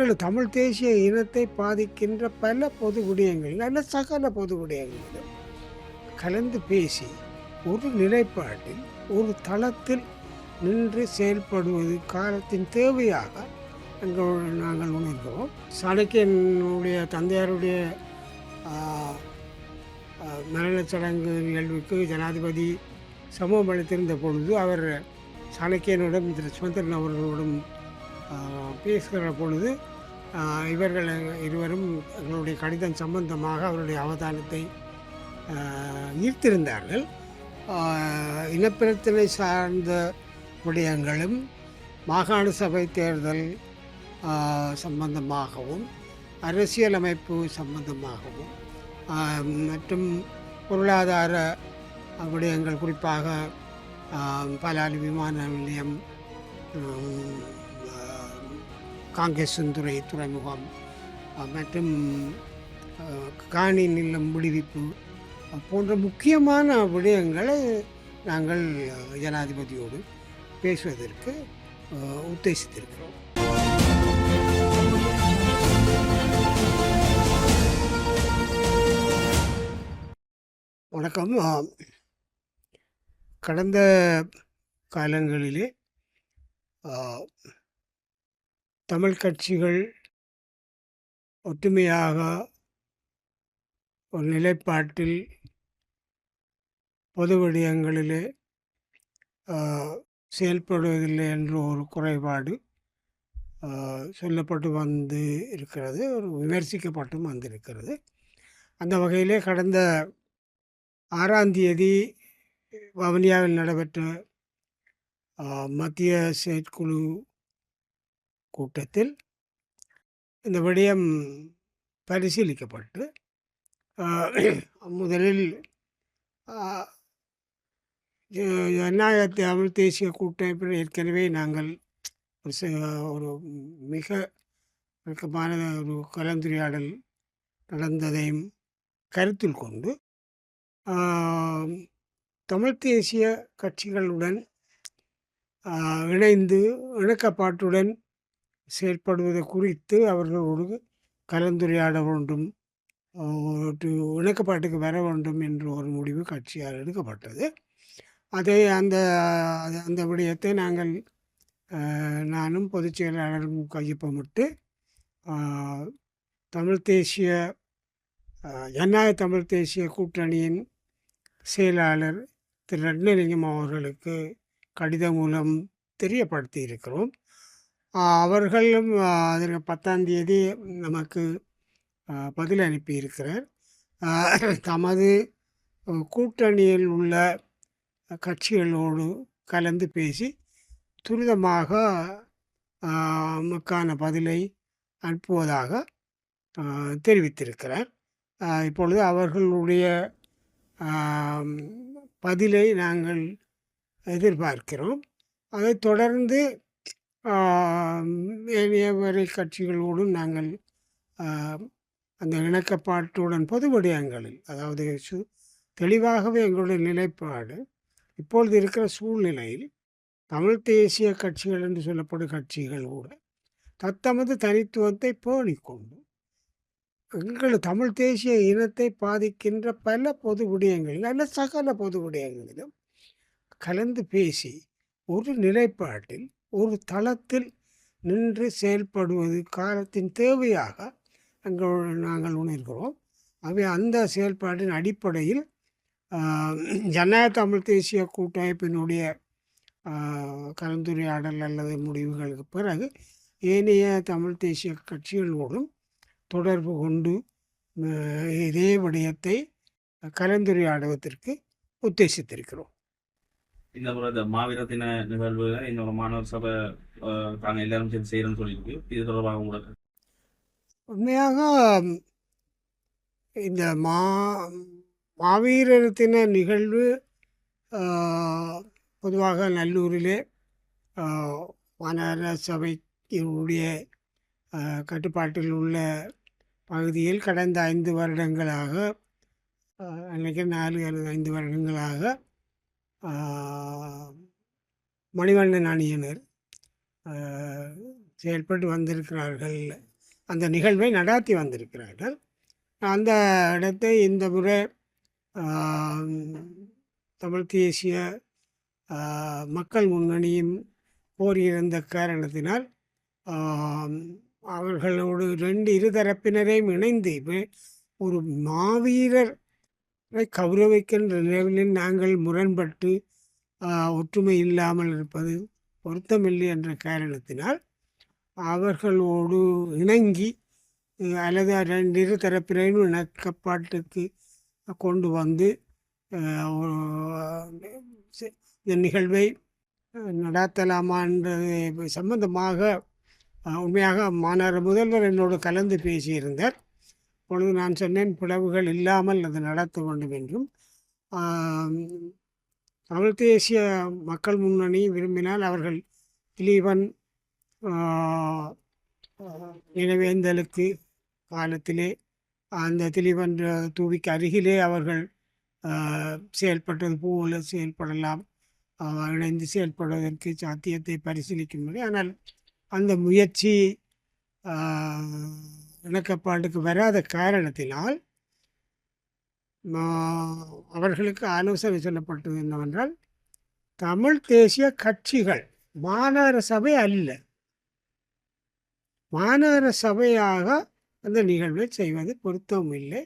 எங்கள் தமிழ் தேசிய இனத்தை பாதிக்கின்ற பல பொது விடயங்கள் நல்ல சகல பொது விடயங்களிலும் கலந்து பேசி ஒரு நிலைப்பாட்டில் ஒரு தளத்தில் நின்று செயல்படுவது காலத்தின் தேவையாக எங்கள் நாங்கள் உணர்கிறோம். சாணக்கியனுடைய தந்தையாருடைய ஆ, மரணச் சடங்கு நிகழ்வுக்கு ஜனாதிபதி சமூகம் அளித்திருந்த பொழுது அவர் சாணக்கியனுடன் திரு சுமந்திரன் அவர்களோடும் பேசுகிற பொழுது இவர்கள் இருவரும் எங்களுடைய கடிதம் சம்பந்தமாக அவருடைய அவதானத்தை ஈர்த்திருந்தார்கள். இனப்பிரச்சனை சார்ந்த விடயங்களும் மாகாண சபை தேர்தல் சம்பந்தமாகவும் அரசியலமைப்பு சம்பந்தமாகவும் மற்றும் பொருளாதார விடயங்கள் குறிப்பாக பலாலி விமான நிலையம் காங்கேசன்துறை துறைமுகம் மற்றும் காணி நிலம் விடுவிப்பு போன்ற முக்கியமான விடயங்களை நாங்கள் ஜனாதிபதியோடு பேசுவதற்கு உத்தேசித்திருக்கிறோம். வணக்கம். கடந்த காலங்களிலே தமிழ் கட்சிகள் ஒற்றுமையாக ஒரு நிலைப்பாட்டில் பொது விடயங்களிலே செயல்படுவதில்லை என்ற ஒரு குறைபாடு சொல்லப்பட்டு வந்து இருக்கிறது ஒரு விமர்சிக்கப்பட்டும் வந்திருக்கிறது. அந்த வகையிலே கடந்த ஆறாம் தேதி வவுனியாவில் நடைபெற்ற மத்திய செயற்குழு கூட்டத்தில் இந்த விடயம் பரிசீலிக்கப்பட்டு முதலில் ஜனநாயக தமிழ் தேசிய கூட்டமைப்பில் ஏற்கனவே நாங்கள் ஒரு ஒரு மிக நெருக்கமான ஒரு கலந்துரையாடல் நடந்ததையும் கருத்தில் கொண்டு தமிழ் தேசிய கட்சிகளுடன் இணைந்து இணக்கப்பாட்டுடன் செயல்படுவது குறித்து அவர்களோடு கலந்துரையாட வேண்டும். ஒரு இணக்கப்பாட்டுக்கு வர வேண்டும் என்ற ஒரு முடிவு கட்சியால் எடுக்கப்பட்டது. அதை அந்த அந்த விடயத்தை நாங்கள் நானும் பொதுச் செயலாளரும் கையொப்பமிட்டு தமிழ் தேசிய ஆ, ஜனநாயக தமிழ் தேசிய கூட்டணியின் செயலாளர் திரு ரட்னலிங்கம் அவர்களுக்கு கடிதம் மூலம் தெரியப்படுத்தி இருக்கிறோம் அவர்களும் அதற்கு பத்தாம் தேதி நமக்கு பதில் அனுப்பியிருக்கிறார். தமது கூட்டணியில் உள்ள கட்சிகளோடு கலந்து பேசி துரிதமாக நமக்கான பதிலை அனுப்புவதாக தெரிவித்திருக்கிறார். இப்பொழுது அவர்களுடைய பதிலை நாங்கள் எதிர்பார்க்கிறோம். அதைத் தொடர்ந்து ஏனைய கட்சிகளோடும் நாங்கள் அந்த இணக்கப்பாட்டுடன் பொது விடயங்களில் அதாவது சு தெளிவாகவே எங்களுடைய நிலைப்பாடு இப்பொழுது இருக்கிற சூழ்நிலையில் தமிழ் தேசிய கட்சிகள் என்று சொல்லப்படும் கட்சிகள் கூட தத்தமது தனித்துவத்தை பேணிக்கொண்டு எங்கள் தமிழ் தேசிய இனத்தை பாதிக்கின்ற பல பொது விடயங்களில் அல்ல சகல பொது விடயங்களிலும் கலந்து பேசி ஒரு நிலைப்பாட்டில் ஒரு தளத்தில் நின்று செயல்படுவது காலத்தின் தேவையாக எங்கள் நாங்கள் உணர்கிறோம். அவை அந்த செயல்பாட்டின் அடிப்படையில் ஜனநாயக தமிழ் தேசிய கூட்டமைப்பினுடைய கலந்துரையாடல் அல்லது முடிவுகளுக்கு பிறகு ஏனைய தமிழ் தேசிய கட்சிகளோடும் தொடர்பு கொண்டு இதே விடயத்தை கலந்துரையாடுவதற்கு உத்தேசித்திருக்கிறோம். இந்த முறை இந்த மாவீர தின நிகழ்வு எங்களோட மாணவர் சபை அஹ், தாங்க எல்லாரும் சேர்ந்து செய்யறோம்னு சொல்லியிருக்கு. இது தொடர்பாக உங்களுக்கு உண்மையாக இந்த மா மாவீரர் தின நிகழ்வு பொதுவாக நல்லூரிலே மாநகர சபையினுடைய கட்டுப்பாட்டில் உள்ள பகுதியில் கடந்த ஐந்து வருடங்களாக அன்றைக்கு நாலு அல்லது ஐந்து வருடங்களாக மணிவண்ணன் அணியினர் செயல்பட்டு வந்திருக்கிறார்கள். அந்த நிகழ்வை நடாத்தி வந்திருக்கிறார்கள். அந்த இடத்தை இந்த முறை தமிழ் தேசிய மக்கள் முன்னணியும் கோரியிருந்த காரணத்தினால் அவர்களோடு ரெண்டு இருதரப்பினரையும் இணைந்து ஒரு மாவீரர் கௌரவிக்கின்ற நிலையில் நாங்கள் முரண்பட்டு ஒற்றுமை இல்லாமல் இருப்பது பொருத்தமில்லை என்ற காரணத்தினால் அவர்களோடு இணங்கி அல்லது ரெண்டு இரு தரப்பினரையும் இணக்கப்பாட்டுக்கு கொண்டு வந்து இந்த நிகழ்வை அஹ், நடாத்தலாமா என்றது சம்பந்தமாக உண்மையாக மாநகர முதல்வர் என்னோடு கலந்து பேசியிருந்தார். பொழுது நான் சொன்னேன் பிளவுகள் இல்லாமல் அது நடத்த வேண்டும் என்றும். தமிழ் தேசிய மக்கள் முன்னணி விரும்பினால் அவர்கள் திலீபன் நினைவேந்தலுக்கு காலத்திலே அந்த திலீபன் தூவிக்கு அருகிலே அவர்கள் செயல்பட்டது போல செயல்படலாம். இணைந்து செயல்படுவதற்கு சாத்தியத்தை பரிசீலிக்கும் ஆனால் அந்த முயற்சி ஆஹ், இணக்கப்பாட்டுக்கு வராத காரணத்தினால் அவர்களுக்கு ஆலோசனை சொல்லப்பட்டது என்னவென்றால் தமிழ் தேசிய கட்சிகள் மாநகர சபை அல்ல. மாநகர சபையாக அந்த நிகழ்வை செய்வது பொருத்தம் இல்லை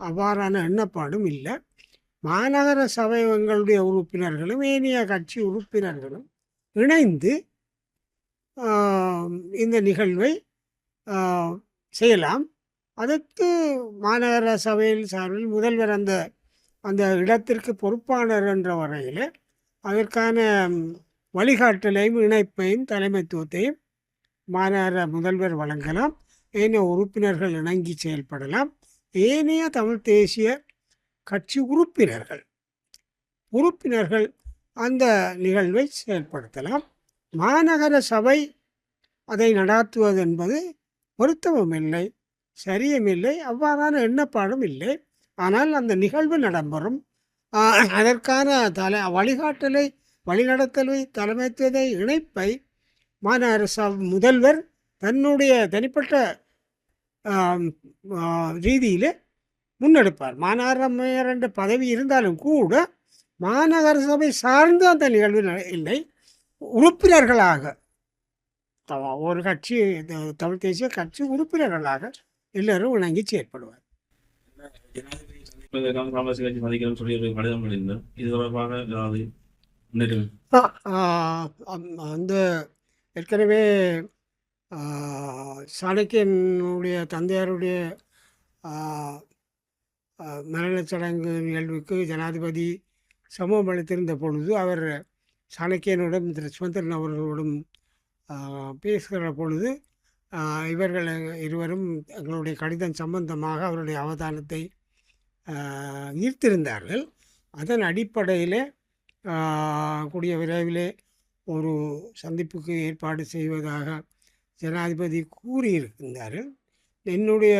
அவ்வாறான எண்ணப்பாடும் இல்லை. மாநகர சபை எங்களுடைய உறுப்பினர்களும் ஏனைய கட்சி உறுப்பினர்களும் இணைந்து இந்த நிகழ்வை செய்யலாம். அதற்கு மாநகர சபையில் சார்பில் முதல்வர் அந்த அந்த இடத்திற்கு பொறுப்பாளர் என்ற வரையில் அதற்கான வழிகாட்டலையும் இணைப்பையும் தலைமைத்துவத்தையும் மாநகர முதல்வர் வழங்கலாம். ஏனைய உறுப்பினர்கள் இணங்கி செயல்படலாம். ஏனைய தமிழ் தேசிய கட்சி உறுப்பினர்கள் உறுப்பினர்கள் அந்த நிகழ்வை செயல்படுத்தலாம். மாநகர சபை அதை நடாத்துவது என்பது பொருத்தமும் இல்லை சரியுமில்லை அவ்வாறான எண்ணப்பாடும் இல்லை. ஆனால் அந்த நிகழ்வு நடைபெறும். அதற்கான தலை வழிகாட்டலை வழிநடத்தலை தலைமைத்துவதை இணைப்பை மாநகர சபை முதல்வர் தன்னுடைய தனிப்பட்ட ரீதியில் முன்னெடுப்பார். மாநகர மேயர் என்ற பதவி இருந்தாலும் கூட மாநகர சபை சார்ந்து அந்த நிகழ்வு இல்லை. உறுப்பினர்களாக ஒரு கட்சி தமிழ் தேசிய கட்சி உறுப்பினர்களாக எல்லோரும் இணங்கி செயற்படுவார். அந்த ஏற்கனவே சாணக்கியனுடைய தந்தையாருடைய மரணச் சடங்கு நிகழ்வுக்கு ஜனாதிபதி சமூகம் அளித்திருந்த பொழுது அவர் சாணக்கியனுடன் திரு சுமந்திரன் அவர்களோடும் பேசுகிற பொழுது இவர்கள் இருவரும் எங்களுடைய கடிதம் சம்பந்தமாக அவருடைய அவதானத்தை ஈர்த்திருந்தார்கள். அதன் அடிப்படையில் கூடிய விரைவிலே ஒரு சந்திப்புக்கு ஏற்பாடு செய்வதாக ஜனாதிபதி கூறியிருக்கின்றார்கள் என்னுடைய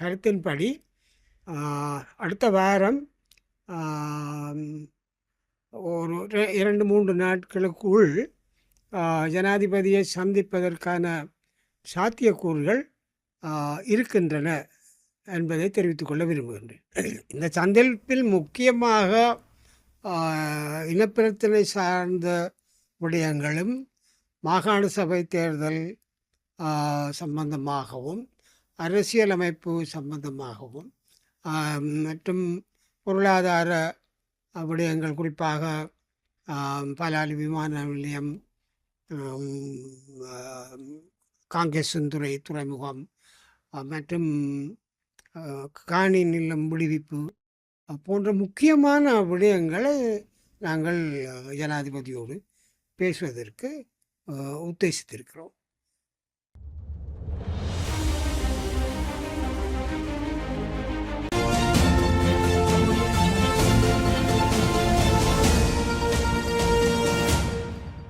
கருத்தின்படி அடுத்த வாரம் ஒரு ரெ- இரண்டு மூன்று நாட்களுக்குள் ஜனாதிபதியை சந்திப்பதற்கான சாத்தியக்கூறுகள் இருக்கின்றன என்பதை தெரிவித்துக்கொள்ள விரும்புகின்றேன். இந்த சந்திப்பில் முக்கியமாக இனப்பிரச்சனை சார்ந்த விடயங்களும் மாகாண சபை தேர்தல் சம்பந்தமாகவும் அரசியலமைப்பு சம்பந்தமாகவும் மற்றும் பொருளாதார விடயங்கள் குறிப்பாக பலாலி விமான நிலையம் ஆம், காங்கேசன்துறை துறைமுகம் மற்றும் காணி நிலம் விடுவிப்பு போன்ற முக்கியமான விடயங்களை நாங்கள் ஜனாதிபதியோடு பேசுவதற்கு உத்தேசித்திருக்கிறோம்.